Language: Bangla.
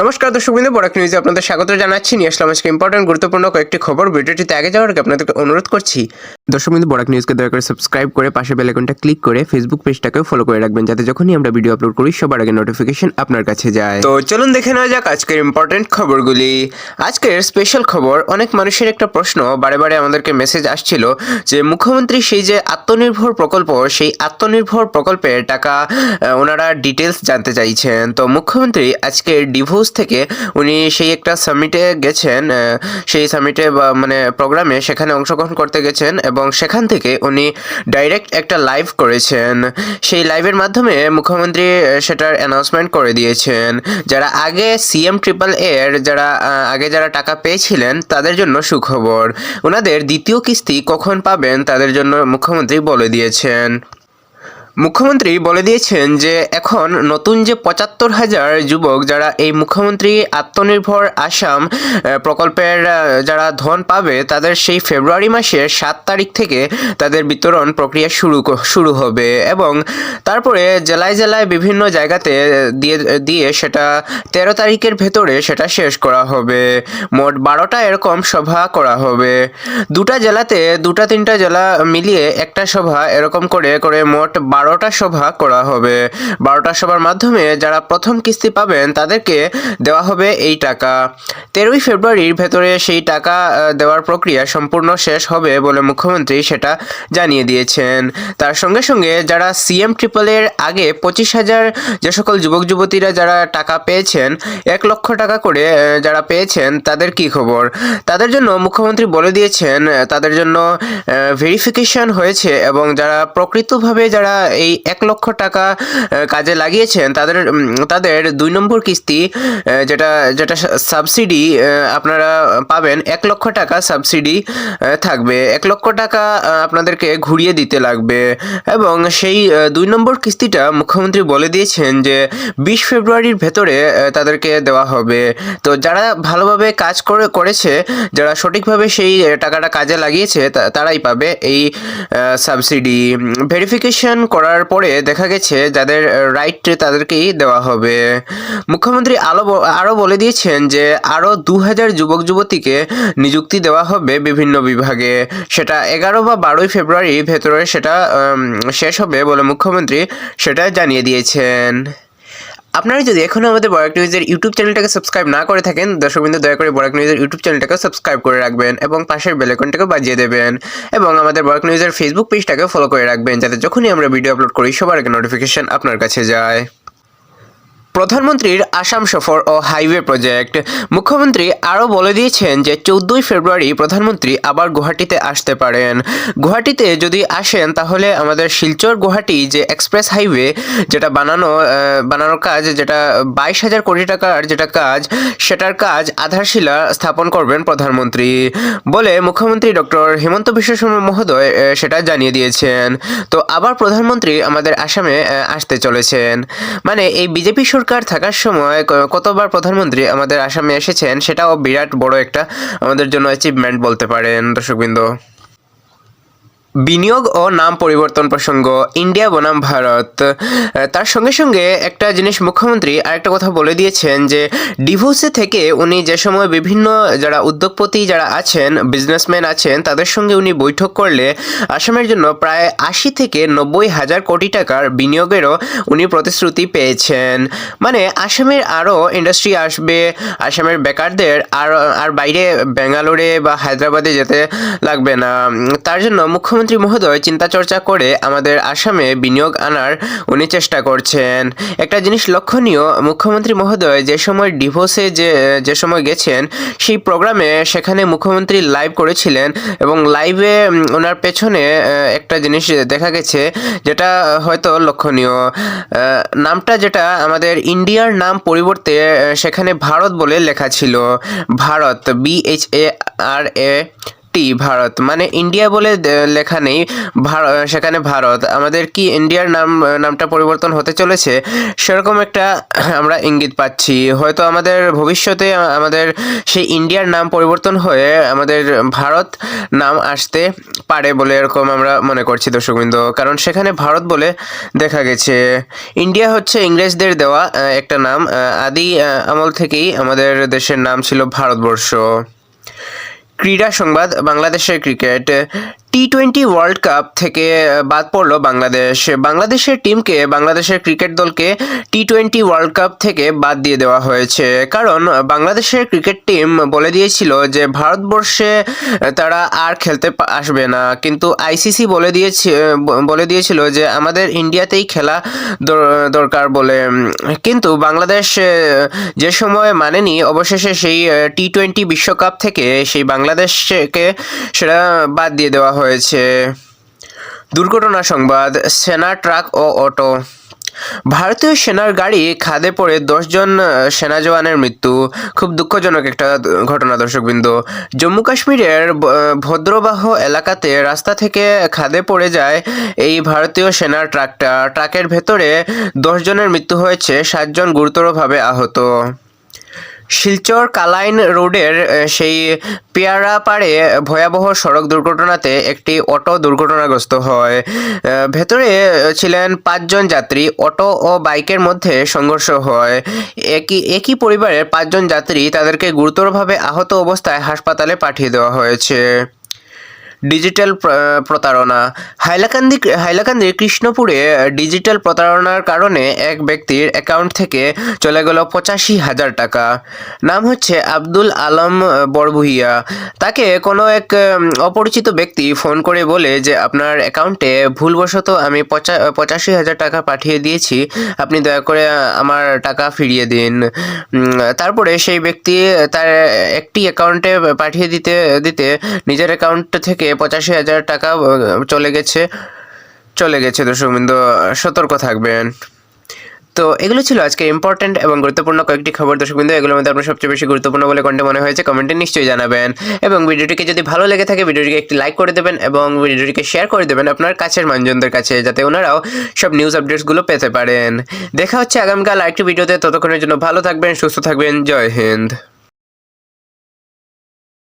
নমস্কার, দর্শক বিন্দু বড় নিউজে আপনাদের স্বাগত জানাচ্ছি। নিয়ে আসলাম আজকে ইম্পর্টেন্ট গুরুত্বপূর্ণ কয়েকটি খবর। ভিডিওটিতে আগে যাওয়ার আগে আপনাদেরকে অনুরোধ করছি দর্শক বিন্দু বড় নিউজকে দয়া করে সাবস্ক্রাইব করে পাশে বেল আইকনটা ক্লিক করে ফেসবুক পেজটাকেও ফলো করে রাখবেন যাতে যখনই আমরা ভিডিও আপলোড করি, সবার আগে নোটিফিকেশন আপনার কাছে যায়। তো চলুন দেখে নেওয়া যাক আজকের ইম্পর্টেন্ট খবরগুলি। আজকের স্পেশাল খবর, অনেক মানুষের একটা প্রশ্ন, বারে বারে আমাদেরকে মেসেজ আসছিল যে, মুখ্যমন্ত্রী সেই যে আত্মনির্ভর প্রকল্প, সেই আত্মনির্ভর প্রকল্পের টাকা ওনারা ডিটেলস জানতে চাইছেন। তো মুখ্যমন্ত্রী আজকে ডিভোর্স থেকে উনি সেই একটা সামিটে গেছেন সেই সামিটে বা মানে প্রোগ্রামে সেখানে অংশগ্রহণ করতে গেছেন এবং সেখান থেকে উনি ডাইরেক্ট একটা লাইভ করেছেন। সেই লাইভের মাধ্যমে মুখ্যমন্ত্রী সেটার অ্যানাউন্সমেন্ট করে দিয়েছেন। যারা আগে সিএম ট্রিপল এর যারা আগে যারা টাকা পেয়েছিলেন, তাদের জন্য সুখবর। ওনাদের দ্বিতীয় কিস্তি কখন পাবেন, তাদের জন্য মুখ্যমন্ত্রী বলে দিয়েছেন। মুখ্যমন্ত্রী বলে দিয়েছেন যে এখন নতুন যে পঁচাত্তর হাজার যুবক যারা এই মুখ্যমন্ত্রী আত্মনির্ভর আসাম প্রকল্পের যারা ধন পাবে, তাদের সেই ফেব্রুয়ারি মাসের সাত তারিখ থেকে তাদের বিতরণ প্রক্রিয়া শুরু শুরু হবে এবং তারপরে জেলায় জেলায় বিভিন্ন জায়গাতে দিয়ে দিয়ে সেটা তেরো তারিখের ভেতরে সেটা শেষ করা হবে। মোট বারোটা এরকম সভা করা হবে। দুটা জেলাতে দুটা তিনটা জেলা মিলিয়ে একটা সভা এরকম করে করে মোট বারোটা সভা করা হবে। বারোটা সভার মাধ্যমে যারা প্রথম কিস্তি পাবেন, তাদেরকে দেওয়া হবে এই টাকা। তেরোই ফেব্রুয়ারির ভেতরে সেই টাকা দেওয়ার প্রক্রিয়া সম্পূর্ণ শেষ হবে বলে মুখ্যমন্ত্রী সেটা জানিয়ে দিয়েছেন। তার সঙ্গে সঙ্গে যারা সিএম ট্রিপলের আগে পঁচিশ হাজার যে সকল যুবক যুবতীরা যারা টাকা পেয়েছেন, এক লক্ষ টাকা করে যারা পেয়েছেন, তাদের কি খবর? তাদের জন্য মুখ্যমন্ত্রী বলে দিয়েছেন, তাদের জন্য ভেরিফিকেশন হয়েছে এবং যারা প্রকৃতভাবে যারা এই এক লক্ষ টাকা কাজে লাগিয়েছেন। তাদের তাদের দুই নম্বর কিস্তি যেটা যেটা সাবসিডি আপনারা পাবেন। এক লক্ষ টাকা সাবসিডি থাকবে। এক লক্ষ টাকা আপনাদেরকে ঘুরিয়ে দিতে লাগবে। এবং সেই দুই নম্বর কিস্তিটা মুখ্যমন্ত্রী বলে দিয়েছেন যে, বিশ ফেব্রুয়ারির ভেতরে তাদেরকে দেওয়া হবে। তো যারা ভালোভাবে কাজ করে, করেছে, যারা সঠিকভাবে সেই টাকাটা কাজে লাগিয়েছে তারাই পাবে এই সাবসিডি। ভেরিফিকেশন করার পরে দেখা গেছে যাদের রাইট তাদেরকেই দেওয়া হবে। মুখ্যমন্ত্রী আলো আরও বলে দিয়েছেন যে আরও দু হাজার যুবক যুবতীকে নিযুক্তি দেওয়া হবে বিভিন্ন বিভাগে। সেটা এগারো বা বারোই ফেব্রুয়ারি ভেতরে সেটা শেষ হবে বলে মুখ্যমন্ত্রী সেটা জানিয়ে দিয়েছেন। আপনারা যদি এখনও আমাদের বরাক নিউজের ইউটিউব চ্যানেলটাকে সাবস্ক্রাইব না করে থাকেন, দর্শকবৃন্দ দয়া করে বরাক নিউজের ইউটিউব চ্যানেলটাকে সাবস্ক্রাইব করে রাখবেন এবং পাশের বেলাইকনটাকে বাজিয়ে দেবেন এবং আমাদের বরাক নিউজের ফেসবুক পেজটাকে ফলো করে রাখবেন, যাতে যখনই আমরা ভিডিও আপলোড করি, সবার আগে নোটিফিকেশন আপনার কাছে যায়। প্রধানমন্ত্রীর আসাম সফর ও হাইওয়ে প্রজেক্ট। মুখ্যমন্ত্রী আরও বলে দিয়েছেন যে, চৌদ্দই ফেব্রুয়ারি প্রধানমন্ত্রী আবার গুয়াহাটিতে আসতে পারেন। গুয়াহাটিতে যদি আসেন, তাহলে আমাদের শিলচর গুয়াহাটি যে এক্সপ্রেস হাইওয়ে, যেটা বানানো বানানোর কাজ, যেটা বাইশ হাজার কোটি টাকার যেটা কাজ, সেটার কাজ আধারশিলা স্থাপন করবেন প্রধানমন্ত্রী। বলে মুখ্যমন্ত্রী ডক্টর হিমন্ত বিশ্ব শর্মা মহোদয় সেটা জানিয়ে দিয়েছেন। তো আবার প্রধানমন্ত্রী আমাদের আসামে আসতে চলেছেন। মানে এই বিজেপি সরকার থাকার সময় কতবার প্রধানমন্ত্রী আমাদের আসামে এসেছেন, সেটাও বিরাট বড় একটা আমাদের জন্য অ্যাচিভমেন্ট বলতে পারেন, দর্শকবৃন্দ। বিনিয়োগ ও নাম পরিবর্তন প্রসঙ্গ, ইন্ডিয়া বনাম ভারত। তার সঙ্গে সঙ্গে একটা জিনিস মুখ্যমন্ত্রী আরেকটা কথা বলে দিয়েছেন যে, ডিভোর্সে থেকে উনি যে সময় বিভিন্ন যারা উদ্যোগপতি যারা আছেন বিজনেসম্যান আছেন, তাদের সঙ্গে উনি বৈঠক করলে আসামের জন্য প্রায় আশি থেকে নব্বই হাজার কোটি টাকার বিনিয়োগেরও উনি প্রতিশ্রুতি পেয়েছেন। মানে আসামের আরও ইন্ডাস্ট্রি আসবে, আসামের বেকারদের আর আর বাইরে বেঙ্গালোরে বা হায়দ্রাবাদে যেতে লাগবে না। তার জন্য মুখ্যমন্ত্রী মহোদয় চিন্তা চর্চা করে আমাদের আসামে বিনিয়োগ আনার উনি চেষ্টা করছেন। একটা জিনিস লক্ষণীয়, মুখ্যমন্ত্রী মহোদয় যে সময় ডিভোর্সে যে যে সময় গেছেন, সেই প্রোগ্রামে সেখানে মুখ্যমন্ত্রী লাইভ করেছিলেন এবং লাইভে ওনার পেছনে একটা জিনিস দেখা গেছে যেটা হয়তো লক্ষণীয়। নামটা যেটা আমাদের ইন্ডিয়ার নাম পরিবর্তে সেখানে ভারত বলে লেখা ছিল। Bharat B H A R A T Bharat? মানে ইন্ডিয়া বলে লেখা নেই সেখানে ভারত। আমাদের কি ইন্ডিয়ার নাম, নামটা পরিবর্তন হতে চলেছে? সেরকম একটা আমরা ইঙ্গিত পাচ্ছি। হয়তো আমাদের ভবিষ্যতে আমাদের সেই ইন্ডিয়ার নাম পরিবর্তন হয়ে আমাদের ভারত নাম আসতে পারে বলে এরকম আমরা মনে করছি দর্শকবৃন্দ। কারণ সেখানে ভারত বলে দেখা গেছে। ইন্ডিয়া হচ্ছে ইংরেজদের দেওয়া একটা নাম। আদি আমল থেকেই আমাদের দেশের নাম ছিল ভারতবর্ষ। ক্রীড়া সংবাদ বাংলাদেশের cricket T twenty world cup থেকে বাদ পড়ল বাংলাদেশ। বাংলাদেশের টিমকে বাংলাদেশের ক্রিকেট দলকে টি টোয়েন্টি ওয়ার্ল্ড কাপ থেকে বাদ দিয়ে দেওয়া হয়েছে। কারণ, বাংলাদেশের ক্রিকেট টিম বলে দিয়েছিল যে, ভারতবর্ষে তারা আর খেলতে আসবে না। কিন্তু আইসিসি বলে দিয়েছে বলে দিয়েছিল যে, আমাদের ইন্ডিয়াতেই খেলা দর- দরকার বলে। কিন্তু বাংলাদেশ যে সময় মানেনি, অবশেষে সেই টি টোয়েন্টি বিশ্বকাপ থেকে সেই বাংলাদেশকে সেটা বাদ দিয়ে দেওয়া হয়েছে। দুর্ঘটনা সংবাদ, সেনা ট্রাক ও অটো। ভারতীয় সেনার গাড়ি খাদে পড়ে দশজন সেনা জওয়ানের মৃত্যু। খুব দুঃখজনক একটা ঘটনা, দর্শকবৃন্দ। জম্মু কাশ্মীরের ভদ্রবাহ এলাকাতে রাস্তা থেকে খাদে পড়ে যায় এই ভারতীয় সেনার ট্রাকটা। ট্রাকের ভেতরে দশজনের মৃত্যু হয়েছে, সাতজন গুরুতরভাবে আহত। শিলচর কালাইন রোডের সেই পেয়ারা পাড়ে ভয়াবহ সড়ক দুর্ঘটনাতে একটি অটো দুর্ঘটনাগ্রস্ত হয়। ভেতরে ছিলেন পাঁচজন যাত্রী, অটো ও বাইকের মধ্যে সংঘর্ষ হয়। একই একই পরিবারের পাঁচজন যাত্রী তাদেরকে গুরুতরভাবে আহত অবস্থায় হাসপাতালে পাঠিয়ে দেওয়া হয়েছে। ডিজিটাল প্রতারণা। হাইলাকান্দি হাইলাকান্দির কৃষ্ণপুরে ডিজিটাল প্রতারণার কারণে এক ব্যক্তির অ্যাকাউন্ট থেকে চলে গেল পঁচাশি হাজার টাকা। নাম হচ্ছে আব্দুল আলম বরভুইয়া তাকে কোনো এক অপরিচিত ব্যক্তি ফোন করে বলে যে, আপনার অ্যাকাউন্টে ভুলবশত আমি পঁচা, পঁচাশি হাজার টাকা পাঠিয়ে দিয়েছি। আপনি দয়া করে আমার টাকা ফিরিয়ে দিন। তারপরে সেই ব্যক্তি তার একটি অ্যাকাউন্টে পাঠিয়ে দিতে দিতে নিজের অ্যাকাউন্ট থেকে পঁচাশি হাজার টাকা চলে গেছে চলে গেছে দর্শকবৃন্দ সতর্ক থাকবেন। তো এগুলো ছিল আজকে ইম্পর্টেন্ট এবং গুরুত্বপূর্ণ কয়েকটি খবর দর্শকবৃন্দ এগুলোর মধ্যে আপনার সবচেয়ে বেশি গুরুত্বপূর্ণ বলে কোনটা মনে হয়েছে, কমেন্টে নিশ্চয়ই জানাবেন। এবং ভিডিওটিকে যদি ভালো লেগে থাকে, ভিডিওটিকে একটি লাইক করে দেবেন এবং ভিডিওটিকে শেয়ার করে দেবেন আপনার কাছের মানুষজনদের কাছে, যাতে ওনারাও সব নিউজ আপডেটসগুলো পেতে পারেন। দেখা হচ্ছে আগামীকাল আরেকটি ভিডিওতে, ততক্ষণের জন্য ভালো থাকবেন, সুস্থ থাকবেন, জয় হিন্দ।